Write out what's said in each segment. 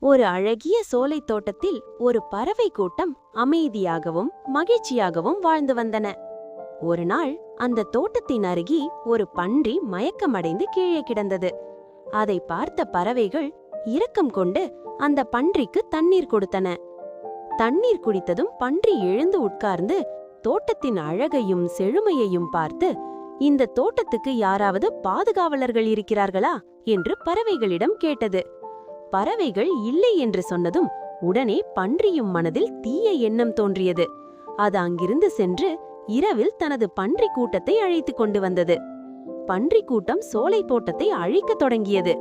ஒரு அழகிய சோலைத் தோட்டத்தில் ஒரு பறவை கூட்டம் அமைதியாகவும் மகிழ்ச்சியாகவும் வாழ்ந்து வந்தன. ஒரு நாள் அந்த தோட்டத்தின் அருகே ஒரு பன்றி மயக்கமடைந்து கீழே கிடந்தது. அதை பார்த்த பறவைகள் இரக்கம் கொண்டு அந்த பன்றிக்கு தண்ணீர் கொடுத்தன. தண்ணீர் குடித்ததும் பன்றி எழுந்து உட்கார்ந்து தோட்டத்தின் அழகையும் செழுமையையும் பார்த்து இந்த தோட்டத்துக்கு யாராவது பாதுகாவலர்கள் இருக்கிறார்களா? என்று பறவைகளிடம் கேட்டது. பறவைகள் இல்லை என்று சொன்னதும் உடனே பன்றியும் மனதில் தீய எண்ணம் தோன்றியது. அது அங்கிருந்து சென்று இரவில் தனது பன்றி கூட்டத்தை அழைத்துக் கொண்டு வந்தது. பன்றி கூட்டம் சோலை தோட்டத்தை அழிக்கத் தொடங்கியது.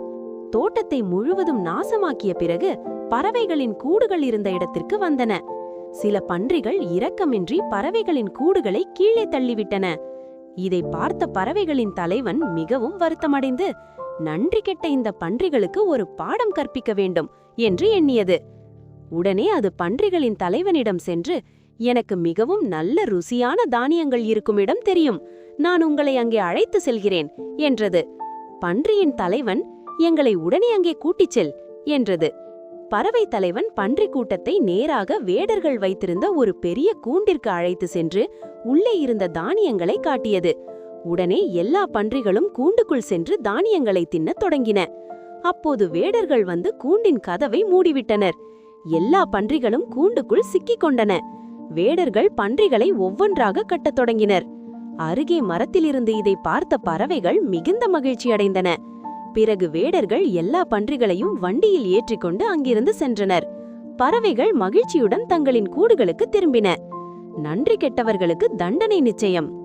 தோட்டத்தை முழுவதும் நாசமாக்கிய பிறகு பறவைகளின் கூடுகள் இருந்த இடத்திற்கு வந்தன. சில பன்றிகள் இரக்கமின்றி பறவைகளின் கூடுகளை கீழே தள்ளிவிட்டன. இதை பார்த்த பறவைகளின் தலைவன் மிகவும் வருத்தமடைந்து நன்றி கெட்ட இந்த பன்றிகளுக்கு ஒரு பாடம் கற்பிக்க வேண்டும் என்று எண்ணியது. உடனே அது பன்றிகளின் தலைவனிடம் சென்று எனக்கு மிகவும் நல்ல ருசியான தானியங்கள் இருக்கும் இடம் தெரியும். நான் உங்களை அங்கே அழைத்து செல்கிறேன் என்றது. பன்றியின் தலைவன் எங்களை உடனே அங்கே கூட்டிச் செல் என்றது. பறவை தலைவன் பன்றி கூட்டத்தை நேராக வேடர்கள் வைத்திருந்த ஒரு பெரிய கூண்டிற்கு அழைத்து சென்று உள்ளே இருந்த தானியங்களை காட்டியது. உடனே எல்லா பன்றிகளும் கூண்டுக்குள் சென்று தானியங்களை தின்னத் தொடங்கின. அப்போது வேடர்கள் வந்து கூண்டின் கதவை மூடிவிட்டனர். எல்லா பன்றிகளும் கூண்டுக்குள் சிக்கிக் கொண்டன. வேடர்கள் பன்றிகளை ஒவ்வொன்றாக கட்டத் தொடங்கினர். அருகே மரத்திலிருந்து இதை பார்த்த பறவைகள் மிகுந்த மகிழ்ச்சியடைந்தன பிறகு வேடர்கள் எல்லா பன்றிகளையும் வண்டியில் ஏற்றிக்கொண்டு அங்கிருந்து சென்றனர். பறவைகள் மகிழ்ச்சியுடன் தங்களின் கூடுகளுக்கு திரும்பின. நன்றி கெட்டவர்களுக்கு தண்டனை நிச்சயம்.